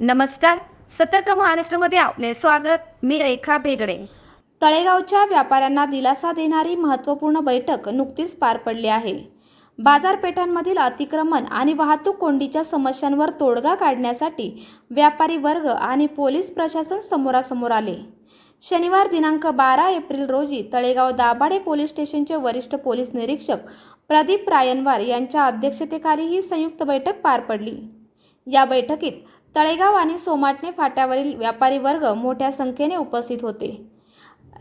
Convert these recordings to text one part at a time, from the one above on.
नमस्कार. सतर्क महाराष्ट्रमध्ये आपले स्वागत. मी रेखा बेगडे तळेगावच्या व्यापाऱ्यांना दिलासा देणारी महत्त्वपूर्ण बैठक नुकतीच पार पडली आहे. बाजारपेठांमधील अतिक्रमण आणि वाहतूक कोंडीच्या समस्यांवर तोडगा काढण्यासाठी व्यापारी वर्ग आणि पोलीस प्रशासन समोरासमोर आले. शनिवार दिनांक बारा एप्रिल रोजी तळेगाव दाभाडे पोलीस स्टेशनचे वरिष्ठ पोलीस निरीक्षक प्रदीप रायनवार यांच्या अध्यक्षतेखाली ही संयुक्त बैठक पार पडली. या बैठकीत तळेगाव आणि सोमाटणे फाट्यावरील व्यापारी वर्ग मोठ्या संख्येने उपस्थित होते.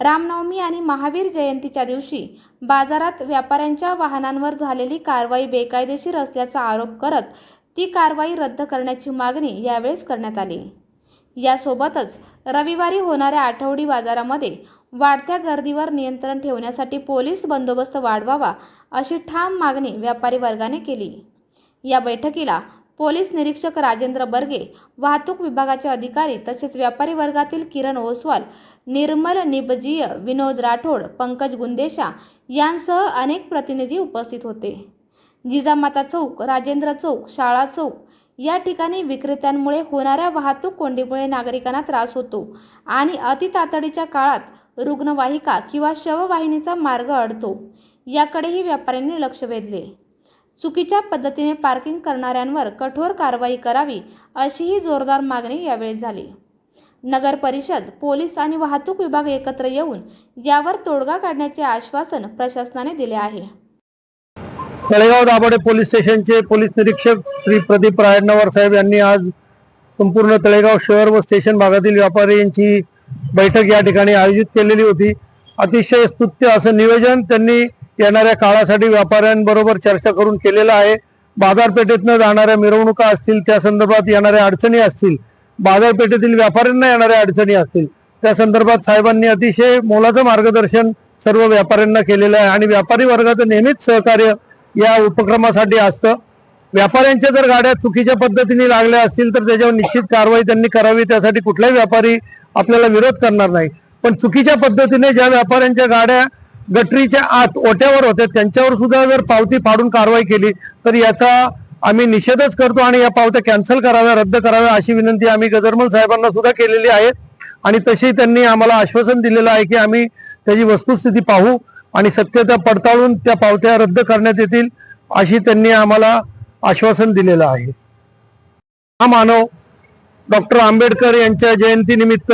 रामनवमी आणि महावीर जयंतीच्या दिवशी बाजारात व्यापाऱ्यांच्या वाहनांवर झालेली कारवाई बेकायदेशीर असल्याचा आरोप करत ती कारवाई रद्द करण्याची मागणी यावेळेस करण्यात आली. यासोबतच रविवारी होणाऱ्या आठवडी बाजारामध्ये वाढत्या गर्दीवर नियंत्रण ठेवण्यासाठी पोलीस बंदोबस्त वाढवावा अशी ठाम मागणी व्यापारी वर्गाने केली. या बैठकीला पोलीस निरीक्षक राजेंद्र बर्गे वाहतूक विभागाचे अधिकारी तसेच व्यापारी वर्गातील किरण ओसवाल निर्मल निबजीय विनोद राठोड पंकज गुंदेशा यांसह अनेक प्रतिनिधी उपस्थित होते. जिजामाता चौक राजेंद्र चौक शाळा चौक या ठिकाणी विक्रेत्यांमुळे होणाऱ्या वाहतूक कोंडीमुळे नागरिकांना त्रास होतो आणि अतितातडीच्या काळात रुग्णवाहिका किंवा शववाहिनीचा मार्ग अडतो. याकडेही व्यापाऱ्यांनी लक्ष वेधले. चुकीच्या पद्धतीने पार्किंग करणाऱ्यांवर कठोर कारवाई करावी अशीही जोरदार मागणी यावेळी झाली. नगर परिषद पोलीस आणि वाहतूक विभाग एकत्र येऊन यावर तोडगा काढण्याचे आश्वासन प्रशासनाने दिले आहे. तळेगाव दाभाडे पोलीस स्टेशनचे पोलीस निरीक्षक श्री प्रदीप रायण्णवर साहेब यांनी आज संपूर्ण तळेगाव शहर व स्टेशन भागातील व्यापारी यांची बैठक या ठिकाणी आयोजित केलेली होती. अतिशय स्तुत्य असं नियोजन त्यांनी येणाऱ्या काळासाठी व्यापाऱ्यांबरोबर चर्चा करून केलेला आहे. बाजारपेठेतनं जाणाऱ्या मिरवणुका असतील त्या संदर्भात येणाऱ्या अडचणी असतील बाजारपेठेतील व्यापाऱ्यांना येणाऱ्या अडचणी असतील त्या संदर्भात साहेबांनी अतिशय मोलाचं मार्गदर्शन सर्व व्यापाऱ्यांना केलेलं आहे. आणि व्यापारी वर्गाचं नेहमीच सहकार्य या उपक्रमासाठी असतं. व्यापाऱ्यांच्या जर गाड्या चुकीच्या पद्धतीने लागल्या असतील तर त्याच्यावर निश्चित कारवाई त्यांनी करावी. त्यासाठी कुठलाही व्यापारी आपल्याला विरोध करणार नाही. पण चुकीच्या पद्धतीने ज्या व्यापाऱ्यांच्या गाड्या गटरीच्या आत ओट्यावर होत्या त्यांच्यावर सुद्धा जर पावती फाडून कारवाई केली तर याचा आम्ही निषेधच करतो आणि या पावत्या कॅन्सल कराव्या रद्द कराव्या अशी विनंती आम्ही गजरमल साहेबांना सुद्धा केलेली आहे. आणि तशी त्यांनी आम्हाला आश्वासन दिलेलं आहे की आम्ही त्याची वस्तुस्थिती पाहू आणि सत्यता पडताळून त्या पावत्या रद्द करण्यात येतील अशी त्यांनी आम्हाला आश्वासन दिलेलं आहे. हा मानव डॉक्टर आंबेडकर यांच्या जयंतीनिमित्त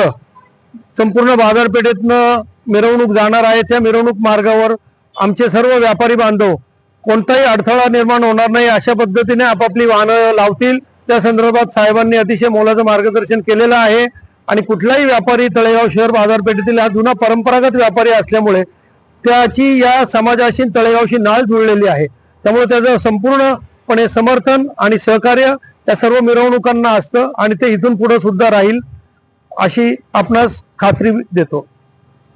संपूर्ण बाजारपेठेतनं मिरवणूक जाणार आहे त्या मिरवणूक मार्गावर आमचे सर्व व्यापारी बांधव कोणताही अडथळा निर्माण होणार नाही अशा पद्धतीने आपापली वाहनं लावतील. त्या संदर्भात साहेबांनी अतिशय मोलाचं मार्गदर्शन केलेलं आहे. आणि कुठलाही व्यापारी तळेगाव शहर बाजारपेठेतील हा जुना परंपरागत व्यापारी असल्यामुळे त्याची या समाजाशी तळेगावशी नाळ जुळलेली आहे. त्यामुळे त्याचं संपूर्णपणे समर्थन आणि सहकार्य त्या सर्व मिरवणुकांना असतं आणि ते इथून पुढे सुद्धा राहील अशी आपणास खात्री देतो.